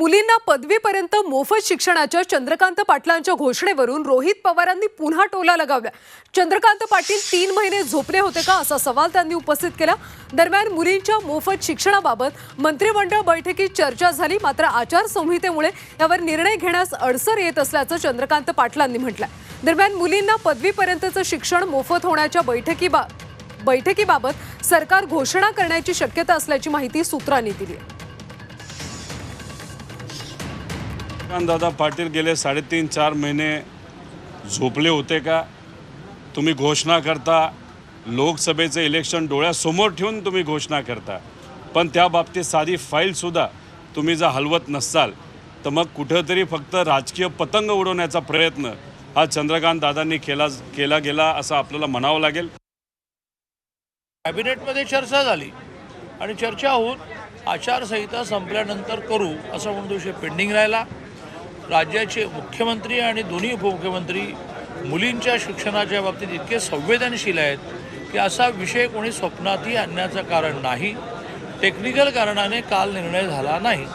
मुलींना पदवीपर्यंत मोफत शिक्षणाच्या चंद्रकांत पाटलांच्या घोषणेवरून रोहित पवारांनी पुन्हा टोला लगावला चंद्रकांत पाटील तीन महिने झोपले होते का असा सवाल त्यांनी उपस्थित केला. दरम्यान मुलींच्या मोफत शिक्षणाबाबत मंत्रिमंडळ बैठकीत चर्चा झाली. मात्र आचारसंहितेमुळे यावर निर्णय घेण्यास अडसर येत असल्याचं चंद्रकांत पाटलांनी म्हटलं दरम्यान मुलींना पदवीपर्यंतचं शिक्षण मोफत होण्याच्या बैठकीबा बैठकीबाबत सरकार घोषणा करण्याची शक्यता असल्याची माहिती सूत्रांनी दिली आहे. दादा पाटील गेले साडेतीन चार महिने झोपले होते का? तुम्ही घोषणा करता लोकसभेचं इलेक्शन डोळ्यासमोर ठेवून तुम्ही घोषणा करता. पण त्या बाबतीत साधी फाईलसुद्धा तुम्ही जर हलवत नसाल तर मग कुठंतरी फक्त राजकीय पतंग उडवण्याचा प्रयत्न हा चंद्रकांत दादांनी केला केला गेला असं आपल्याला म्हणावं लागेल. कॅबिनेटमध्ये चर्चा झाली आणि चर्चा होऊन आचारसंहिता संपल्यानंतर करू असा म्हणून दिवशी पेंडिंग राहिला. राज्याचे मुख्यमंत्री आणि दोन्ही उपमुख्यमंत्री मुलींच्या शिक्षणाच्या बाबतीत इतके संवेदनशील आहेत की असा विषय कोणी स्वप्नातही आणण्याचं कारण नाही. टेक्निकल कारणाने काल निर्णय झाला नाही.